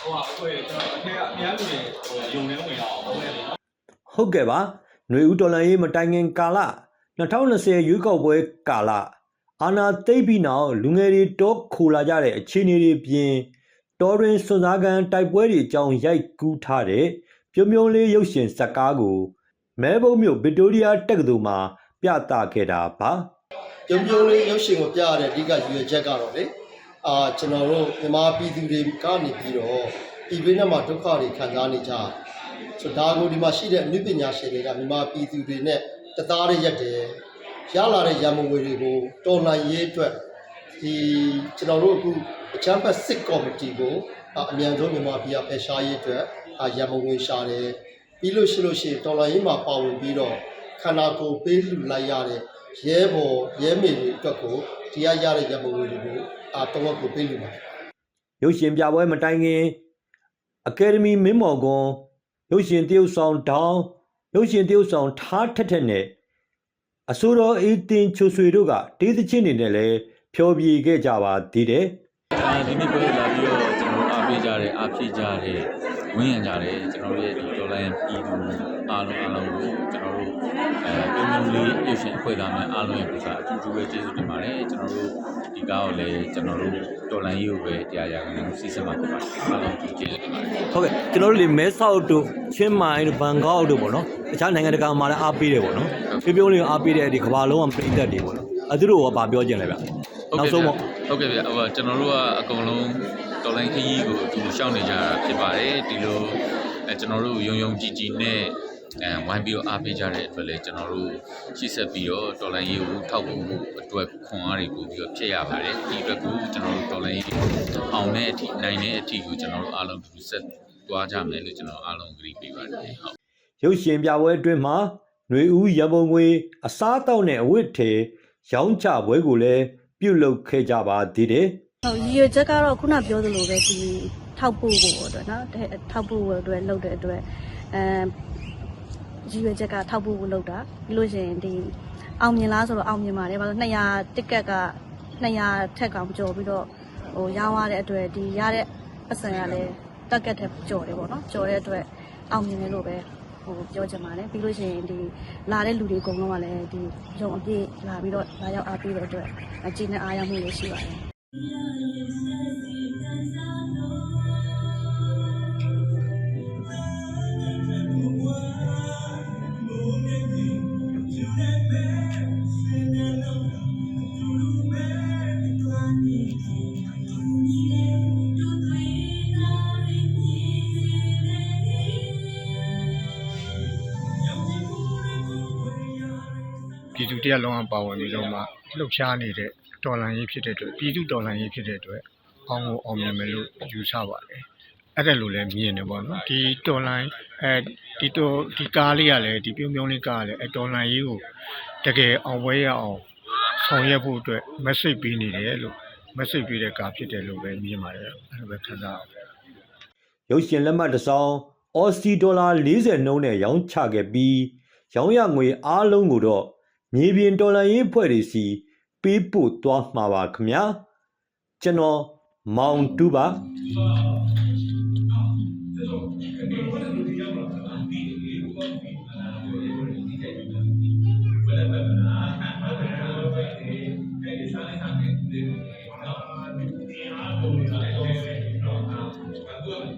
ဟိုဟာအဖွဲ့ကျွန်တော်အထက်ကအများကြီးဟိုယုံနေဝင်ရအောင်ဟုတ်ကဲ့ပေါ့နော်ဟုတ်ကဲ့ပါຫນွေဦးတော်လန်ရေးမတိုင်ခင်ကာလ2020ရွေးကောက်ပွဲကာလအာနာသိပ်ပြီးနောက်လူငယ်တွေတောခိုလာကြတဲ့အခြေအနေတွေပြင်တော်ရင်စွန်စားကန်တိုက်ပွဲတွေအကြောင်းရိုက်ကူးထားတဲ့ပြုံးပြုံးလေးရုပ်ရှင်ဇာတ်ကားကိုမဲဘုံမြို့ဗစ်တိုးရီးယားတက္ကသိုလ်မှာပြသခဲ့တာပါပြုံးပြုံးလေးရုပ်ရှင်ကိုပြရတဲ့အဓိကရည်ရွယ်ချက်ကတော့လေ အာကျွန်တော်တို့မြန်မာပြည်သူတွေကနေပြီးတော့ပြည်တွင်းထဲမှာဒုက္ခတွေခံစားနေကြတယ်ဆိုတော့ဒါကိုဒီမှာရှိတဲ့အနုပညာရှင်တွေကမြန်မာပြည်သူတွေနဲ့တသားရရက်တယ်ရလာတဲ့ရန်မငွေတွေကိုတော်လှန်ရေးအတွက်ဒီကျွန်တော်တို့အခုအချမ်းဖတ်စစ်ကော်မတီကိုအာအမြန်ဆုံးမြန်မာပြည်ကဖယ်ရှားရေးအတွက်အာရန်မငွေရှာတယ်ပြီးလို့ရှိလို့ရှိရင်တော်လှန်ရေးမှာပါဝင်ပြီးတော့ခန္ဓာကိုယ်ပေးလှူလိုက်ရတဲ့ ရဲဘော်ရဲမေတွေအတွက်ကိုတရားရတဲ့ရပုံငွေတွေကိုအာတော့ကိုပေးလို့ပါရုပ်ရှင်ပြပွဲမတိုင်ခင်အကယ်ဒမီမင်းမော်ကွန်ရုပ်ရှင်တရုတ်ဆောင်ဒေါင်းရုပ်ရှင်တရုတ်ဆောင်ထားထက်ထက်နဲ့အဆိုတော်အေးတင်ချိုဆွေတို့ကတေးသချင်းတွေနဲ့လည်းဖျော်ဖြေခဲ့ကြပါသေးတယ်အဲဒီနေ့ပွဲလာပြီးတော့ကျွန်တော်အား ပေးကြတယ်အားဖြည့်ကြတယ်ဝင်းရံကြတယ်ကျွန်တော်တို့ရဲ့ဒီဒေါ်လာရန်ပြည်သူအားလုံးအားလုံးကိုကျွန်တော်တို့အဲပြုံးပြုံးလေးရုပ်ရှင်အဖွဲ့သားများအားလုံးရဲ့ပစာအထူးထူးပဲကျေးဇူးတင်ပါတယ်ကျွန်တော်တို့ဒီကားကိုလည်းကျွန်တော်တို့ဒေါ်လာရေးကိုပဲတရားရခံနေစီစဉ်မှာဖြစ်ပါတယ်အားလုံးကျေးဇူးတင်ပါတယ်ဟုတ်ကဲ့ကျွန်တော်တို့လေမဲဆောက်တို့ချင်းမိုင်တို့ဘန်ကောက်တို့ပေါ့နော်တခြားနိုင်ငံတကာမှာလည်းအားပေးတယ်ပေါ့နော်ပြပြုံးလေးကိုအားပေးတဲ့ဒီကမ္ဘာလုံးကပြည်သက်တွေပေါ့နော်အဲသူတို့ကဗာပြောကြင်လဲဗျနောက်ဆုံးပေါ့ဟုတ်ကဲ့ဗျဟိုကျွန်တော်တို့ကအကုန်လုံး ဒေါ်လာခကြီးကိုအတူရှောက်နေကြတာဖြစ်ပါတယ်ဒီလိုအဲကျွန်တော်တို့ယုံယုံကြည်ကြည်နဲ့အဲဝိုင်းပြီးတော့အားပေးကြတဲ့အတွက်လည်းကျွန်တော်တို့ရှေ့ဆက်ပြီးတော့ဒေါ်လာရေးကိုထောက်ပို့ဖို့အတွက်ခွန်အားတွေပို့ပြီးတော့ဖြစ်ရပါတယ်ဒီအတွက်ကိုကျွန်တော်တို့ဒေါ်လာရေးအောင်တဲ့အထိနိုင်တဲ့အထိကိုကျွန်တော်တို့အားလုံးတူဆက်သွားကြမယ်လို့ကျွန်တော်အားလုံးကတိပေးပါတယ်ဟုတ်ရုပ်ရှင်ပြပွဲအတွင်းမှာຫນွေဦးရပုံငွေအစားအသောက်နဲ့အဝတ်ထေရောင်းချပွဲကိုလည်းပြုလုပ်ခဲ့ကြပါသေးတယ် ဟုတ်ရည်ရွယ်ချက်ကတော့ခုနပြောသလိုပဲဒီထောက်ပို့ဖို့အတွက်နော်တဲ့ထောက်ပို့ဖို့အတွက်လုပ်တဲ့အတွက်အဲရည်ရွယ်ချက်ကထောက်ပို့ဖို့လုပ်တာပြီးလို့ရှိရင်ဒီအောင်မြင်လားဆိုတော့အောင်မြင်ပါတယ်ဘာလို့200တစ်ကက်က200ထက်ကောင်ကျော်ပြီးတော့ဟိုရောင်းရတဲ့အတွက်ဒီရတဲ့ပတ်စံကလည်းတက်ကက်ထက်ကျော်တယ်ပေါ့နော်ကျော်တဲ့အတွက်အောင်မြင်တယ်လို့ပဲဟိုပြောချင်ပါတယ်ပြီးလို့ရှိရင်ဒီလာတဲ့လူတွေအကုန်လုံးကလည်းဒီရုံအပြည့်လာပြီးတော့လာရောက်အားပေးတဲ့အတွက်အကြည့်နဲ့အားရမှုလေးရှိပါတယ် ပြည်သူတရားလုံးအောင်ပါဝင်ပြီးတော့မှလှုပ်ရှားနေတဲ့ တော်လှန်ရေးဖြစ်တဲ့အတွက်ပြည်သူတော်လှန်ရေးဖြစ်တဲ့အတွက်အောင်ကိုအောင်မြင်မယ်လို့ယူဆပါတယ်အဲ့ဒါလိုလည်းမြင်တယ်ပေါ့နော်ဒီတော်လှန်အဲဒီတော်ဒီကားလေးကလည်းဒီပြုံးပြုံးလေးကားကလည်းအဲတော်လှန်ရေးကိုတကယ်အောင်ပွဲရအောင်ဆောင်ရွက်ဖို့အတွက် message ပေးနေတယ်လို့ message ပေးတဲ့ကားဖြစ်တယ်လို့ပဲမြင်ပါတယ်အဲ့လိုပဲခံစားရတယ်ရုပ်ရှင်လက်မှတ်တစ်စောင်အော်စတီဒေါ်လာ40နှုန်းနဲ့ရောင်းချခဲ့ပြီးရောင်းရငွေအားလုံးကိုတော့မြေပြင်ဒေါ်လာရေးဖွဲ့တွေစီ ပေးပို့သွားမှာပါခင်ဗျာကျွန်တော်မောင်တူပါ